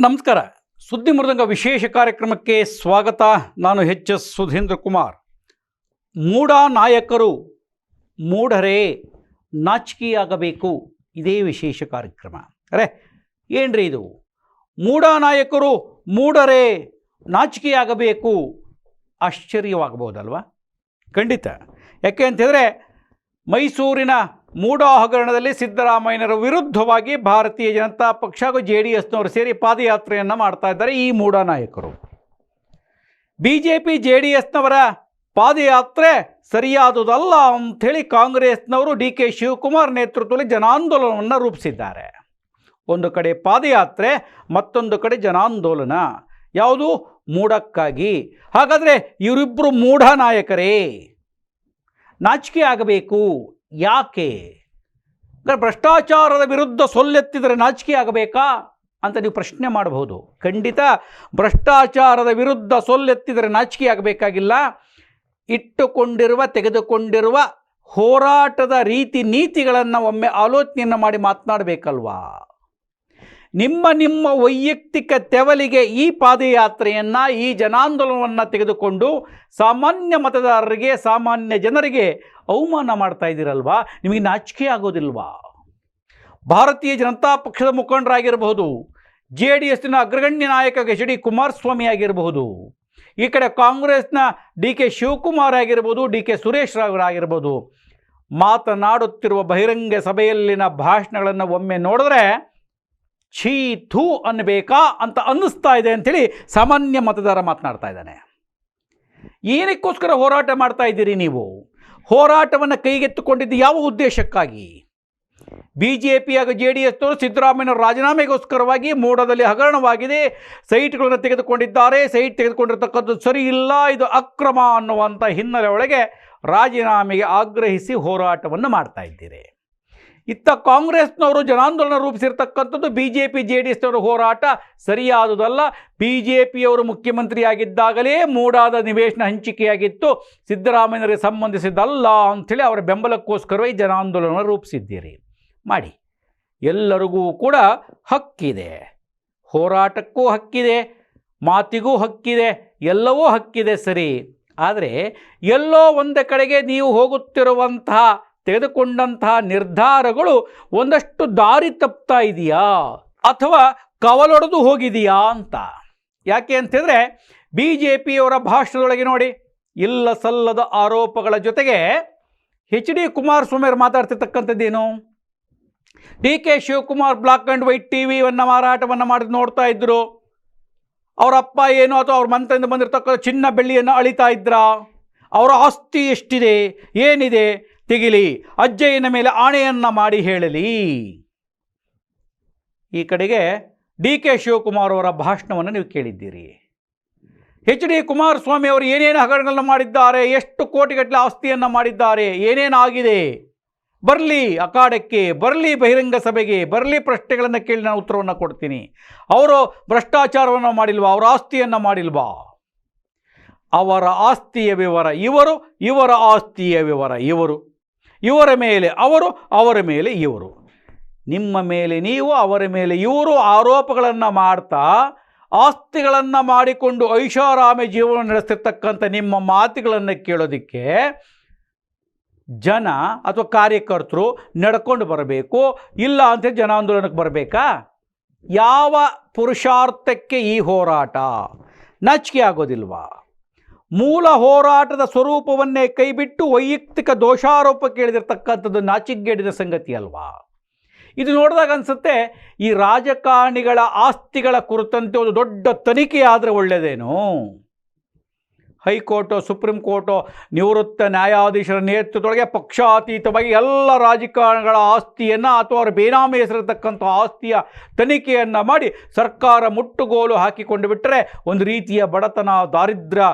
ನಮಸ್ಕಾರ. ಸುದ್ದಿ ಮೃದಂಗ ವಿಶೇಷ ಕಾರ್ಯಕ್ರಮಕ್ಕೆ ಸ್ವಾಗತ. ನಾನು ಎಚ್ ಎಸ್ ಸುಧೀಂದ್ರ ಕುಮಾರ್. ಮೂಢ ನಾಯಕರು ಮೂಢರೇ ನಾಚಿಕೆಯಾಗಬೇಕು. ಇದೇ ವಿಶೇಷ ಕಾರ್ಯಕ್ರಮ. ಅರೆ, ಏನ್ರಿ ಇದು? ಮೂಢ ನಾಯಕರು ಮೂಢರೇ ನಾಚಿಕೆಯಾಗಬೇಕು. ಆಶ್ಚರ್ಯವಾಗಬಹುದಲ್ವ? ಖಂಡಿತ. ಯಾಕೆ ಅಂತಂದರೆ ಮೈಸೂರಿನ ಮೂಢ ಹಗರಣದಲ್ಲಿ ಸಿದ್ದರಾಮಯ್ಯನವರ ವಿರುದ್ಧವಾಗಿ ಭಾರತೀಯ ಜನತಾ ಪಕ್ಷ ಹಾಗೂ ಜೆ ಡಿ ಎಸ್ನವರು ಸೇರಿ ಪಾದಯಾತ್ರೆಯನ್ನು ಮಾಡ್ತಾ ಇದ್ದಾರೆ ಈ ಮೂಢ ನಾಯಕರು. B J P J D ಎಸ್ನವರ ಪಾದಯಾತ್ರೆ ಸರಿಯಾದುದಲ್ಲ ಅಂಥೇಳಿ ಕಾಂಗ್ರೆಸ್ನವರು ಡಿ ಕೆ ಶಿವಕುಮಾರ್ ನೇತೃತ್ವದಲ್ಲಿ ಜನಾಂದೋಲನವನ್ನು ರೂಪಿಸಿದ್ದಾರೆ. ಒಂದು ಕಡೆ ಪಾದಯಾತ್ರೆ, ಮತ್ತೊಂದು ಕಡೆ ಜನಾಂದೋಲನ. ಯಾವುದು? ಮೂಢಕ್ಕಾಗಿ ಹಾಗಾದರೆ ಇವರಿಬ್ಬರು ಮೂಢ ನಾಯಕರೇ. ನಾಚಿಕೆ ಆಗಬೇಕು. ಯಾಕೆ? ಭ್ರಷ್ಟಾಚಾರದ ವಿರುದ್ಧ ಸೊಲ್ಲೆತ್ತಿದರೆ ನಾಚಿಕೆ ಆಗಬೇಕಾ ಅಂತ ನೀವು ಪ್ರಶ್ನೆ ಮಾಡಬಹುದು. ಖಂಡಿತ ಭ್ರಷ್ಟಾಚಾರದ ವಿರುದ್ಧ ಸೊಲ್ಲೆತ್ತಿದರೆ ನಾಚಿಕೆ ಆಗಬೇಕಾಗಿಲ್ಲ. ಇಟ್ಟುಕೊಂಡಿರುವ, ತೆಗೆದುಕೊಂಡಿರುವ ಹೋರಾಟದ ರೀತಿ ನೀತಿಗಳನ್ನು ಒಮ್ಮೆ ಆಲೋಚನೆಯನ್ನು ಮಾಡಿ ಮಾತನಾಡಬೇಕಲ್ವಾ? ನಿಮ್ಮ ನಿಮ್ಮ ವೈಯಕ್ತಿಕ ತೆವಲಿಗೆ ಈ ಪಾದಯಾತ್ರೆಯನ್ನು, ಈ ಜನಾಂದೋಲನವನ್ನು ತೆಗೆದುಕೊಂಡು ಸಾಮಾನ್ಯ ಮತದಾರರಿಗೆ, ಸಾಮಾನ್ಯ ಜನರಿಗೆ ಅವಮಾನ ಮಾಡ್ತಾ ಇದ್ದೀರಲ್ವಾ? ನಿಮಗೆ ನಾಚಿಕೆ ಆಗೋದಿಲ್ವಾ? ಭಾರತೀಯ ಜನತಾ ಪಕ್ಷದ ಮುಖಂಡರಾಗಿರಬಹುದು, ಜೆ ಡಿ ಎಸ್ನ ಅಗ್ರಗಣ್ಯ ನಾಯಕ ಎಚ್ ಡಿ ಕುಮಾರಸ್ವಾಮಿ ಆಗಿರಬಹುದು, ಈ ಕಡೆ ಕಾಂಗ್ರೆಸ್ನ ಡಿ ಕೆ ಶಿವಕುಮಾರ್ ಆಗಿರ್ಬೋದು ಡಿ ಕೆ ಸುರೇಶ್ ರಾವ್ ಆಗಿರ್ಬೋದು ಮಾತನಾಡುತ್ತಿರುವ ಬಹಿರಂಗ ಸಭೆಯಲ್ಲಿನ ಭಾಷಣಗಳನ್ನು ಒಮ್ಮೆ ನೋಡಿದ್ರೆ ಛೀ ಥೂ ಅನ್ನಬೇಕಾ ಅಂತ ಅನ್ನಿಸ್ತಾ ಇದೆ ಅಂಥೇಳಿ ಸಾಮಾನ್ಯ ಮತದಾರ ಮಾತನಾಡ್ತಾ ಇದ್ದಾನೆ. ಏನಕ್ಕೋಸ್ಕರ ಹೋರಾಟ ಮಾಡ್ತಾ ಇದ್ದೀರಿ ನೀವು? ಹೋರಾಟವನ್ನು ಕೈಗೆತ್ತಿಕೊಂಡಿದ್ದು ಯಾವ ಉದ್ದೇಶಕ್ಕಾಗಿ? ಬಿ ಜೆ ಪಿ ಹಾಗೂ ಜೆ ಡಿ ಎಸ್ನವರು ಸಿದ್ದರಾಮಯ್ಯ ರಾಜೀನಾಮೆಗೋಸ್ಕರವಾಗಿ ಮೋಡದಲ್ಲಿ ಹಗರಣವಾಗಿದೆ. ಸೈಟ್ಗಳನ್ನು ತೆಗೆದುಕೊಂಡಿದ್ದಾರೆ. ಸೈಟ್ ತೆಗೆದುಕೊಂಡಿರ್ತಕ್ಕಂಥದ್ದು ಸರಿ ಇಲ್ಲ, ಇದು ಅಕ್ರಮ ಅನ್ನುವಂಥ ಹಿನ್ನೆಲೆ ಒಳಗೆ ರಾಜೀನಾಮೆಗೆ ಆಗ್ರಹಿಸಿ ಹೋರಾಟವನ್ನು ಮಾಡ್ತಾ ಇದ್ದೀರಿ. ಇತ್ತ ಕಾಂಗ್ರೆಸ್ನವರು ಜನಾಂದೋಲನ ರೂಪಿಸಿರ್ತಕ್ಕಂಥದ್ದು B J P J D ಎಸ್ನವರ ಹೋರಾಟ ಸರಿಯಾದುದಲ್ಲ. ಬಿ ಜೆ ಪಿಯವರು ಮುಖ್ಯಮಂತ್ರಿಯಾಗಿದ್ದಾಗಲೇ ಮೂಡಾದ ನಿವೇಶನ ಹಂಚಿಕೆಯಾಗಿತ್ತು. ಸಿದ್ದರಾಮಯ್ಯನವರಿಗೆ ಸಂಬಂಧಿಸಿದ್ದಲ್ಲ ಅಂಥೇಳಿ ಅವರ ಬೆಂಬಲಕ್ಕೋಸ್ಕರವೇ ಜನಾಂದೋಲನ ರೂಪಿಸಿದ್ದೀರಿ. ಮಾಡಿ. ಎಲ್ಲರಿಗೂ ಕೂಡ ಹಕ್ಕಿದೆ. ಹೋರಾಟಕ್ಕೂ ಹಕ್ಕಿದೆ. ಮಾತಿಗೂ ಹಕ್ಕಿದೆ. ಎಲ್ಲವೂ ಹಕ್ಕಿದೆ ಸರಿ. ಆದರೆ ಎಲ್ಲೋ ಒಂದು ಕಡೆಗೆ ನೀವು ಹೋಗುತ್ತಿರುವಂತಹ ತೆಗೆದುಕೊಂಡಂತಹ ನಿರ್ಧಾರಗಳು ಒಂದಷ್ಟು ದಾರಿ ತಪ್ತಾ ಇದೆಯಾ? ಅಥವಾ ಕವಲೊಡೆದು ಹೋಗಿದೆಯಾ ಅಂತ? ಯಾಕೆ ಅಂತಂದರೆ ಬಿ ಜೆ ಪಿಯವರ ಭಾಷಣದೊಳಗೆ ನೋಡಿ, ಇಲ್ಲ ಸಲ್ಲದ ಆರೋಪಗಳ ಜೊತೆಗೆ ಹೆಚ್ ಡಿ ಕುಮಾರಸ್ವಾಮಿಯವರು ಮಾತಾಡ್ತಿರ್ತಕ್ಕಂಥದ್ದೇನು? D K Shivakumar black and white T ವಿಯನ್ನು ಮಾರಾಟವನ್ನು ಮಾಡಿ ನೋಡ್ತಾ ಇದ್ದರು ಅವರ ಅಪ್ಪ ಏನು ಅಥವಾ ಅವ್ರ ಮಂತ್ರಿಂದ ಬಂದಿರತಕ್ಕಂಥ ಚಿನ್ನ ಬೆಳ್ಳಿಯನ್ನು ಅಳಿತಾ ಇದ್ರಾ? ಅವರ ಆಸ್ತಿ ಎಷ್ಟಿದೆ? ಏನಿದೆ? ತೆಗಿಲಿ, ಅಜ್ಜಯ್ಯನ ಮೇಲೆ ಆಣೆಯನ್ನು ಮಾಡಿ ಹೇಳಲಿ. ಈ ಕಡೆಗೆ ಡಿ ಕೆ ಶಿವಕುಮಾರ್ ಅವರ ಭಾಷಣವನ್ನು ನೀವು ಕೇಳಿದ್ದೀರಿ. ಎಚ್ ಡಿ ಕುಮಾರಸ್ವಾಮಿ ಅವರು ಏನೇನು ಹಗರಣಗಳನ್ನು ಮಾಡಿದ್ದಾರೆ, ಎಷ್ಟು ಕೋಟಿಗಟ್ಟಲೆ ಆಸ್ತಿಯನ್ನು ಮಾಡಿದ್ದಾರೆ ಏನೇನಾಗಿದೆ ಬರಲಿ ಅಖಾಡಕ್ಕೆ, ಬರಲಿ ಬಹಿರಂಗ ಸಭೆಗೆ, ಬರಲಿ ಪ್ರಶ್ನೆಗಳನ್ನು ಕೇಳಿ ನಾನು ಉತ್ತರವನ್ನು ಕೊಡ್ತೀನಿ. ಅವರು ಭ್ರಷ್ಟಾಚಾರವನ್ನು ಮಾಡಿಲ್ವಾ? ಅವರ ಆಸ್ತಿಯನ್ನು ಮಾಡಿಲ್ವಾ? ಅವರ ಆಸ್ತಿಯ ವಿವರ ಇವರು, ಇವರ ಆಸ್ತಿಯ ವಿವರ ಇವರು. ಇವರ ಮೇಲೆ ಅವರು, ಅವರ ಮೇಲೆ ಇವರು. ನಿಮ್ಮ ಮೇಲೆ ನೀವು, ಅವರ ಮೇಲೆ ಇವರು ಆರೋಪಗಳನ್ನು ಮಾಡ್ತಾ, ಆಸ್ತಿಗಳನ್ನು ಮಾಡಿಕೊಂಡು ಐಷಾರಾಮಿ ಜೀವನ ನಡೆಸ್ತಿರ್ತಕ್ಕಂಥ ನಿಮ್ಮ ಮಾತುಗಳನ್ನು ಕೇಳೋದಕ್ಕೆ ಜನ ಅಥವಾ ಕಾರ್ಯಕರ್ತರು ನಡ್ಕೊಂಡು ಬರಬೇಕು, ಇಲ್ಲ ಅಂತ ಜನ ಆಂದೋಲನಕ್ಕೆ ಬರಬೇಕಾ? ಯಾವ ಪುರುಷಾರ್ಥಕ್ಕೆ ಈ ಹೋರಾಟ? ನಾಚಿಕೆ ಆಗೋದಿಲ್ವಾ? ಮೂಲ ಹೋರಾಟದ ಸ್ವರೂಪವನ್ನೇ ಕೈಬಿಟ್ಟು ವೈಯಕ್ತಿಕ ದೋಷಾರೋಪ ಕೇಳಿದಿರ್ತಕ್ಕಂಥದ್ದು ನಾಚಿಗ್ಗೇಡಿದ ಸಂಗತಿ ಅಲ್ವಾ? ಇದು ನೋಡಿದಾಗ ಅನಿಸುತ್ತೆ, ಈ ರಾಜಕಾರಣಿಗಳ ಆಸ್ತಿಗಳ ಕುರಿತಂತೆ ಒಂದು ದೊಡ್ಡ ತನಿಖೆ ಆದರೆ ಒಳ್ಳೆಯದೇನು ಹೈಕೋರ್ಟು, ಸುಪ್ರೀಂ ಕೋರ್ಟು, ನಿವೃತ್ತ ನ್ಯಾಯಾಧೀಶರ ನೇತೃತ್ವದೊಳಗೆ ಪಕ್ಷಾತೀತವಾಗಿ ಎಲ್ಲ ರಾಜಕಾರಣಿಗಳ ಆಸ್ತಿಯನ್ನು ಅಥವಾ ಅವರ ಬೇನಾಮಿ ಹೆಸರಿರ್ತಕ್ಕಂಥ ಆಸ್ತಿಯ ತನಿಖೆಯನ್ನು ಮಾಡಿ ಸರ್ಕಾರ ಮುಟ್ಟುಗೋಲು ಹಾಕಿಕೊಂಡು ಬಿಟ್ಟರೆ ಒಂದು ರೀತಿಯ ಬಡತನ, ದಾರಿದ್ರ್ಯ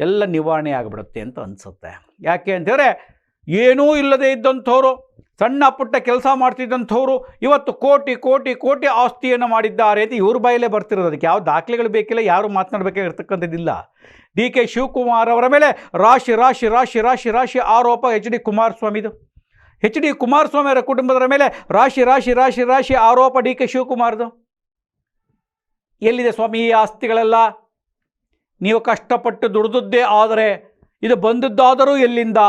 ಎಲ್ಲ ನಿವಾರಣೆ ಆಗಿಬಿಡುತ್ತೆ ಅಂತ ಅನಿಸುತ್ತೆ. ಯಾಕೆ ಅಂತಂದರೆ ಏನೂ ಇಲ್ಲದೆ ಇದ್ದಂಥವ್ರು, ಸಣ್ಣ ಪುಟ್ಟ ಕೆಲಸ ಮಾಡ್ತಿದ್ದಂಥವ್ರು, ಇವತ್ತು ಕೋಟಿ ಕೋಟಿ ಕೋಟಿ ಆಸ್ತಿಯನ್ನು ಮಾಡಿದ್ದಾರೆ ಅಂತ ಇವ್ರ ಬಾಯಲ್ಲೇ ಬರ್ತಿರೋದು. ಅದಕ್ಕೆ ಯಾವ ದಾಖಲೆಗಳು ಬೇಕಿಲ್ಲ, ಯಾರು ಮಾತನಾಡಬೇಕಾಗಿರ್ತಕ್ಕಂಥದ್ದಿಲ್ಲ. ಡಿ ಕೆ ಶಿವಕುಮಾರ್ ಅವರ ಮೇಲೆ ರಾಶಿ ರಾಶಿ ರಾಶಿ ರಾಶಿ ರಾಶಿ ಆರೋಪ ಎಚ್ ಡಿ ಕುಮಾರಸ್ವಾಮಿದು ಎಚ್ ಡಿ ಕುಮಾರಸ್ವಾಮಿ ಅವರ ಕುಟುಂಬದರ ಮೇಲೆ ರಾಶಿ ರಾಶಿ ರಾಶಿ ರಾಶಿ ಆರೋಪ ಡಿ ಕೆ ಶಿವಕುಮಾರ್ದು. ಎಲ್ಲಿದೆ ಸ್ವಾಮಿ ಈ ಆಸ್ತಿಗಳೆಲ್ಲ? ನೀವು ಕಷ್ಟಪಟ್ಟು ದುಡಿದದ್ದೇ ಆದರೆ ಇದು ಬಂದದ್ದಾದರೂ ಎಲ್ಲಿಂದ?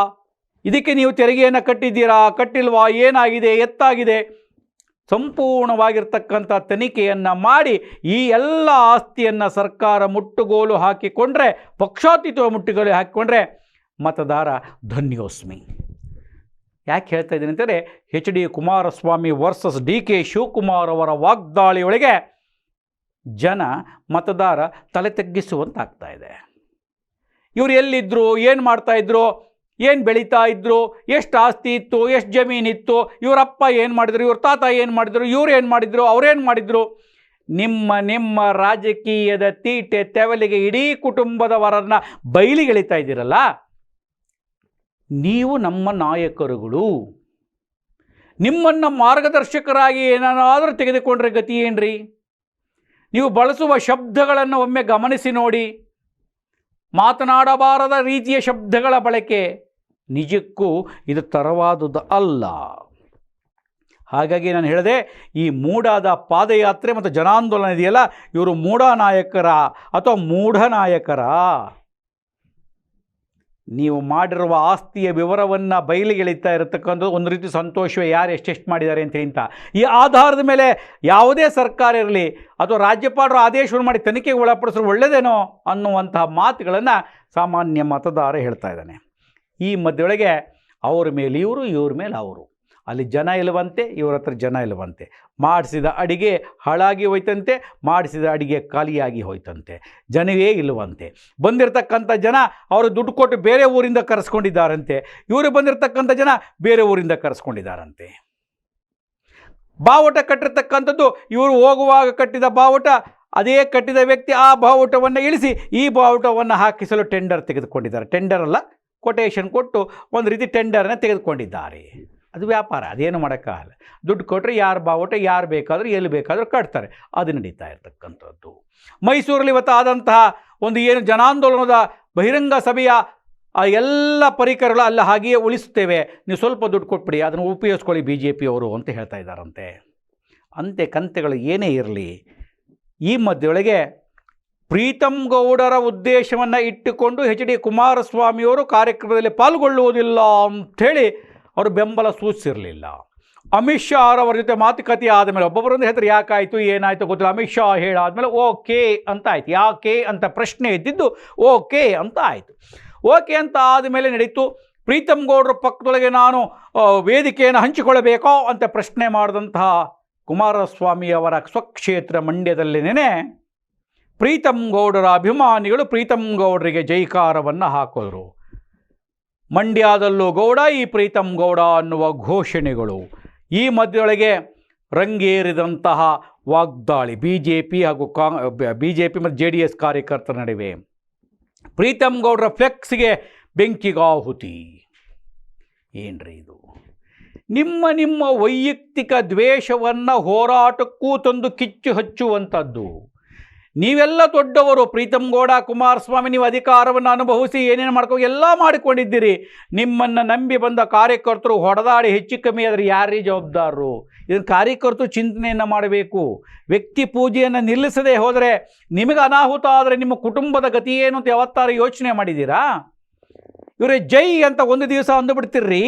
ಇದಕ್ಕೆ ನೀವು ತೆರಿಗೆಯನ್ನು ಕಟ್ಟಿದ್ದೀರಾ? ಕಟ್ಟಿಲ್ವಾ? ಏನಾಗಿದೆ? ಎತ್ತಾಗಿದೆ? ಸಂಪೂರ್ಣವಾಗಿರ್ತಕ್ಕಂಥ ತನಿಖೆಯನ್ನು ಮಾಡಿ ಈ ಎಲ್ಲ ಆಸ್ತಿಯನ್ನು ಸರ್ಕಾರ ಮುಟ್ಟುಗೋಲು ಹಾಕಿಕೊಂಡ್ರೆ ಪಕ್ಷಾತೀತ ಮುಟ್ಟುಗೋಲು ಹಾಕಿಕೊಂಡ್ರೆ ಮತದಾರ ಧನ್ಯೋಸ್ಮಿ. ಯಾಕೆ ಹೇಳ್ತಾ ಇದ್ದೀನಿ ಅಂತಂದರೆ H D Kumaraswamy versus D K Shivakumar ಅವರ ವಾಗ್ದಾಳಿಯೊಳಗೆ ಜನ ಮತದಾರ ತಲೆ ತಗ್ಗಿಸುವಂತಾಗ್ತಾ ಇದೆ. ಇವರು ಎಲ್ಲಿದ್ದರು ಏನು ಮಾಡ್ತಾಯಿದ್ರು ಏನು ಬೆಳೀತಾ ಇದ್ರು, ಎಷ್ಟು ಆಸ್ತಿ ಇತ್ತು, ಎಷ್ಟು ಜಮೀನಿತ್ತು ಇವರಪ್ಪ ಏನು ಮಾಡಿದ್ರು, ಇವ್ರ ತಾತ ಏನು ಮಾಡಿದ್ರು, ಇವ್ರು ಏನು ಮಾಡಿದರು ಅವ್ರೇನು ಮಾಡಿದರು? ನಿಮ್ಮ ನಿಮ್ಮ ರಾಜಕೀಯದ ತೀಟೆ ತೆವಲಿಗೆ ಇಡೀ ಕುಟುಂಬದವರನ್ನು ಬಯಲಿಗೆಳಿತಾ ಇದ್ದೀರಲ್ಲ? ನೀವು ನಮ್ಮ ನಾಯಕರುಗಳು. ನಿಮ್ಮನ್ನು ಮಾರ್ಗದರ್ಶಕರಾಗಿ ಏನಾದರೂ ತೆಗೆದುಕೊಂಡ್ರೆ ಗತಿ ಏನ್ರಿ? ನೀವು ಬಳಸುವ ಶಬ್ದಗಳನ್ನು ಒಮ್ಮೆ ಗಮನಿಸಿ ನೋಡಿ. ಮಾತನಾಡಬಾರದ ರೀತಿಯ ಶಬ್ದಗಳ ಬಳಕೆ ನಿಜಕ್ಕೂ ಇದು ತರವಾದುದು ಅಲ್ಲ. ಹಾಗಾಗಿ ನಾನು ಹೇಳಿದೆ, ಈ ಮೂಡಾದ ಪಾದಯಾತ್ರೆ ಮತ್ತು ಜನಾಂದೋಲನ ಇದೆಯಲ್ಲ, ಇವರು ಮೂಢ ನಾಯಕರ ಅಥವಾ ಮೂಢ ನಾಯಕರ ನೀವು ಮಾಡಿರುವ ಆಸ್ತಿಯ ವಿವರವನ್ನು ಬಯಲಿಗೆಳಿತಾ ಇರತಕ್ಕಂಥದ್ದು ಒಂದು ರೀತಿ ಸಂತೋಷವೇ, ಯಾರು ಎಷ್ಟೆಷ್ಟು ಮಾಡಿದ್ದಾರೆ ಅಂತ ಅಂತ. ಈ ಆಧಾರದ ಮೇಲೆ ಯಾವುದೇ ಸರ್ಕಾರ ಇರಲಿ ಅಥವಾ ರಾಜ್ಯಪಾಲರು ಆದೇಶವನ್ನು ಮಾಡಿ ತನಿಖೆಗೆ ಒಳಪಡಿಸಲು ಒಳ್ಳೆಯದೇನೋ ಅನ್ನುವಂತಹ ಮಾತುಗಳನ್ನು ಸಾಮಾನ್ಯ ಮತದಾರ ಹೇಳ್ತಾ ಇದ್ದಾನೆ. ಈ ಮಧ್ಯೊಳಗೆ ಅವ್ರ ಮೇಲೆ ಇವರು, ಇವ್ರ ಮೇಲೆ ಅವರು. ಅಲ್ಲಿ ಜನ ಇಲ್ಲವಂತೆ, ಇವ್ರ ಹತ್ರ ಜನ ಇಲ್ಲವಂತೆ. ಮಾಡಿಸಿದ ಅಡಿಗೆ ಹಾಳಾಗಿ ಹೋಯ್ತಂತೆ, ಮಾಡಿಸಿದ ಅಡಿಗೆ ಖಾಲಿಯಾಗಿ ಹೋಯ್ತಂತೆ. ಜನವೇ ಇಲ್ಲವಂತೆ. ಬಂದಿರತಕ್ಕಂಥ ಜನ ಅವರು ದುಡ್ಡು ಕೊಟ್ಟು ಬೇರೆ ಊರಿಂದ ಕರೆಸ್ಕೊಂಡಿದ್ದಾರಂತೆ. ಇವರು ಬಂದಿರತಕ್ಕಂಥ ಜನ ಬೇರೆ ಊರಿಂದ ಕರೆಸ್ಕೊಂಡಿದ್ದಾರಂತೆ. ಬಾವುಟ ಕಟ್ಟಿರ್ತಕ್ಕಂಥದ್ದು, ಇವರು ಹೋಗುವಾಗ ಕಟ್ಟಿದ ಬಾವುಟ, ಅದೇ ಕಟ್ಟಿದ ವ್ಯಕ್ತಿ ಆ ಬಾವುಟವನ್ನು ಇಳಿಸಿ, ಈ ಬಾವುಟವನ್ನು ಹಾಕಿಸಲು ಟೆಂಡರ್ ತೆಗೆದುಕೊಂಡಿದ್ದಾರೆ. ಟೆಂಡರ್ ಅಲ್ಲ ಕೊಟೇಶನ್ ಕೊಟ್ಟು ಒಂದು ರೀತಿ ಟೆಂಡರ್ನ ತೆಗೆದುಕೊಂಡಿದ್ದಾರೆ. ಅದು ವ್ಯಾಪಾರ, ಅದೇನು ಮಾಡೋಕ್ಕಾಗಲ್ಲ. ದುಡ್ಡು ಕೊಟ್ಟರೆ ಯಾರು ಬಾವುಟ ಯಾರು ಬೇಕಾದರೂ, ಎಲ್ಲಿ ಬೇಕಾದರೂ ಕಟ್ತಾರೆ. ಅದು ನಡೀತಾ ಇರ್ತಕ್ಕಂಥದ್ದು. ಮೈಸೂರಲ್ಲಿ ಇವತ್ತು ಆದಂತಹ ಒಂದು ಏನು ಜನಾಂದೋಲನದ ಬಹಿರಂಗ ಸಭೆಯ, ಆ ಎಲ್ಲ ಪರಿಕರಗಳು ಅಲ್ಲಿ, ಹಾಗೆಯೇ ಉಳಿಸ್ತೇವೆ. ನೀವು ಸ್ವಲ್ಪ ದುಡ್ಡು ಕೊಟ್ಬಿಡಿ, ಅದನ್ನು ಉಪಯೋಗಿಸ್ಕೊಳ್ಳಿ ಬಿ ಜೆ ಪಿಯವರು ಅಂತ ಹೇಳ್ತಾ ಇದ್ದಾರಂತೆ. ಅಂತೆ ಕಂತೆಗಳು ಏನೇ ಇರಲಿ, ಈ ಮಧ್ಯೊಳಗೆ ಪ್ರೀತಮ್ ಗೌಡರ ಉದ್ದೇಶವನ್ನು ಇಟ್ಟುಕೊಂಡು ಎಚ್ ಡಿ ಕುಮಾರಸ್ವಾಮಿಯವರು ಕಾರ್ಯಕ್ರಮದಲ್ಲಿ ಪಾಲ್ಗೊಳ್ಳುವುದಿಲ್ಲ ಅಂಥೇಳಿ ಅವರು ಬೆಂಬಲ ಸೂಚಿಸಿರಲಿಲ್ಲ. ಅಮಿತ್ ಶಾ ಅವರ ಜೊತೆ ಮಾತುಕತೆ ಆದಮೇಲೆ ಒಬ್ಬೊಬ್ಬರೊಂದು ಹೇಳ್ತಾರೆ ಯಾಕಾಯಿತು, ಏನಾಯಿತು ಗೊತ್ತಿಲ್ಲ. ಅಮಿತ್ ಶಾ ಹೇಳಾದಮೇಲೆ ಓಕೆ ಅಂತ ಆಯಿತು ಯಾಕೆ ಅಂತ ಪ್ರಶ್ನೆ ಇದ್ದಿದ್ದು ಓಕೆ ಅಂತ ಆಯಿತು ಓಕೆ ಅಂತ ಆದಮೇಲೆ ನಡೀತು. ಪ್ರೀತಮ್ ಗೌಡರ ಪಕ್ಕದೊಳಗೆ ನಾನು ವೇದಿಕೆಯನ್ನು ಹಂಚಿಕೊಳ್ಳಬೇಕೋ ಅಂತ ಪ್ರಶ್ನೆ ಮಾಡಿದಂತಹ ಕುಮಾರಸ್ವಾಮಿ ಅವರ ಸ್ವಕ್ಷೇತ್ರ ಮಂಡ್ಯದಲ್ಲಿನೇ ಪ್ರೀತಮ್ ಗೌಡರ ಅಭಿಮಾನಿಗಳು ಪ್ರೀತಮ್ ಗೌಡರಿಗೆ ಜೈಕಾರವನ್ನು ಹಾಕಿದ್ರು. ಮಂಡ್ಯದಲ್ಲೂ ಗೌಡ, ಈ ಪ್ರೀತಮ್ ಗೌಡ ಅನ್ನುವ ಘೋಷಣೆಗಳು. ಈ ಮಧ್ಯೊಳಗೆ ರಂಗೇರಿದಂತಹ ವಾಗ್ದಾಳಿ ಬಿ ಜೆ ಪಿ ಹಾಗೂ ಕಾ ಬಿ ಜೆ ಪಿ ಮತ್ತು ಜೆ ಡಿ ಎಸ್ ಕಾರ್ಯಕರ್ತರ ನಡುವೆ. ಪ್ರೀತಮ್ ಗೌಡರ ಫ್ಲೆಕ್ಸ್ಗೆ ಬೆಂಕಿಗಾಹುತಿ. ಏನ್ರಿ ಇದು? ನಿಮ್ಮ ನಿಮ್ಮ ವೈಯಕ್ತಿಕ ದ್ವೇಷವನ್ನು ಹೋರಾಟಕ್ಕೂ ತಂದು ಕಿಚ್ಚು ಹಚ್ಚುವಂಥದ್ದು. ನೀವೆಲ್ಲ ದೊಡ್ಡವರು ಪ್ರೀತಮ್ ಗೌಡ, ಕುಮಾರಸ್ವಾಮಿ, ನೀವು ಅಧಿಕಾರವನ್ನು ಅನುಭವಿಸಿ ಏನೇನು ಮಾಡ್ಕೊ, ಎಲ್ಲ ಮಾಡಿಕೊಂಡಿದ್ದೀರಿ. ನಿಮ್ಮನ್ನು ನಂಬಿ ಬಂದ ಕಾರ್ಯಕರ್ತರು ಹೊಡೆದಾಡಿ ಹೆಚ್ಚು ಕಮ್ಮಿ ಆದರೆ ಯಾರೇ ಜವಾಬ್ದಾರರು? ಇದನ್ನು ಕಾರ್ಯಕರ್ತರು ಚಿಂತನೆಯನ್ನು ಮಾಡಬೇಕು. ವ್ಯಕ್ತಿ ಪೂಜೆಯನ್ನು ನಿಲ್ಲಿಸದೆ ಹೋದರೆ ನಿಮಗೆ ಅನಾಹುತ ಆದರೆ ನಿಮ್ಮ ಕುಟುಂಬದ ಗತಿ ಏನು ಅಂತ ಯಾವತ್ತಾರು ಯೋಚನೆ ಮಾಡಿದ್ದೀರಾ? ಇವರೇ ಜೈ ಅಂತ ಒಂದು ದಿವಸ ಅಂದುಬಿಡ್ತಿರ್ರಿ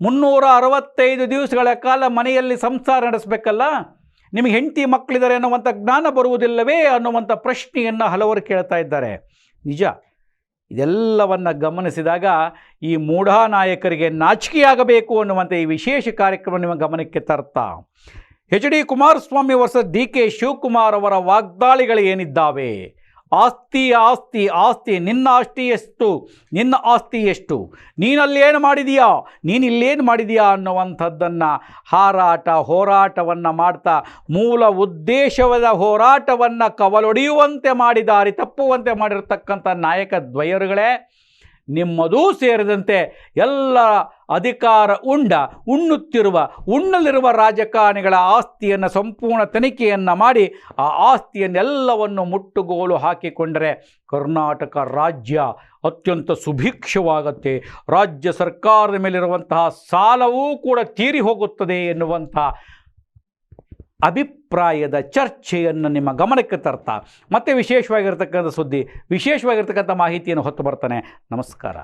ಮುನ್ನೂರ ಅರವತ್ತೈದು ದಿವಸಗಳ ಕಾಲ ಮನೆಯಲ್ಲಿ ಸಂಸಾರ ನಡೆಸಬೇಕಲ್ಲ? ನಿಮಗೆ ಹೆಂಡತಿ ಮಕ್ಕಳಿದ್ದಾರೆ ಅನ್ನುವಂಥ ಜ್ಞಾನ ಬರುವುದಿಲ್ಲವೇ ಅನ್ನುವಂಥ ಪ್ರಶ್ನೆಯನ್ನು ಹಲವರು ಕೇಳ್ತಾ ಇದ್ದಾರೆ. ನಿಜ, ಇದೆಲ್ಲವನ್ನು ಗಮನಿಸಿದಾಗ ಈ ಮೂಢಾ ನಾಯಕರಿಗೆ ನಾಚಿಕೆಯಾಗಬೇಕು ಅನ್ನುವಂಥ ಈ ವಿಶೇಷ ಕಾರ್ಯಕ್ರಮ ನಿಮ್ಮ ಗಮನಕ್ಕೆ ತರ್ತಾ. H D Kumaraswamy versus D K Shivakumar ಅವರ ವಾಗ್ದಾಳಿಗಳು ಏನಿದ್ದಾವೆ? ಆಸ್ತಿ ಆಸ್ತಿ ಆಸ್ತಿ, ನಿನ್ನ ಆಸ್ತಿ ಎಷ್ಟು? ನಿನ್ನ ಆಸ್ತಿ ಎಷ್ಟು? ನೀನಲ್ಲೇನು ಮಾಡಿದೀಯಾ? ನೀನಿಲ್ಲೇನು ಮಾಡಿದೀಯಾ ಅನ್ನುವಂಥದ್ದನ್ನು ಹಾರಾಟ, ಹೋರಾಟವನ್ನು ಮಾಡ್ತಾ, ಮೂಲ ಉದ್ದೇಶವಾದ ಹೋರಾಟವನ್ನು ಕವಲೊಡೆಯುವಂತೆ ಮಾಡಿ ದಾರಿ ತಪ್ಪುವಂತೆ ಮಾಡಿರತಕ್ಕಂಥ ನಾಯಕ ದ್ವಯರುಗಳೇ ನಿಮ್ಮದೂ ಸೇರಿದಂತೆ ಎಲ್ಲ ಅಧಿಕಾರ ಉಂಡ, ಉಣ್ಣುತ್ತಿರುವ, ಉಣ್ಣಲಿರುವ ರಾಜಕಾರಣಿಗಳ ಆಸ್ತಿಯನ್ನು ಸಂಪೂರ್ಣ ತನಿಖೆಯನ್ನು ಮಾಡಿ ಆ ಆಸ್ತಿಯನ್ನೆಲ್ಲವನ್ನು ಮುಟ್ಟುಗೋಲು ಹಾಕಿಕೊಂಡರೆ ಕರ್ನಾಟಕ ರಾಜ್ಯ ಅತ್ಯಂತ ಸುಭಿಕ್ಷವಾಗತ್ತೆ. ರಾಜ್ಯ ಸರ್ಕಾರದ ಮೇಲಿರುವಂತಹ ಸಾಲವೂ ಕೂಡ ತೀರಿ ಹೋಗುತ್ತದೆ ಎನ್ನುವಂಥ ಅಭಿಪ್ರಾಯದ ಚರ್ಚೆಯನ್ನು ನಿಮ್ಮ ಗಮನಕ್ಕೆ ತರ್ತಾ. ಮತ್ತೆ ವಿಶೇಷವಾಗಿರ್ತಕ್ಕಂಥ ಸುದ್ದಿ ವಿಶೇಷವಾಗಿರ್ತಕ್ಕಂಥ ಮಾಹಿತಿಯನ್ನು ಹೊತ್ತು ಬರ್ತಾನೆ. ನಮಸ್ಕಾರ.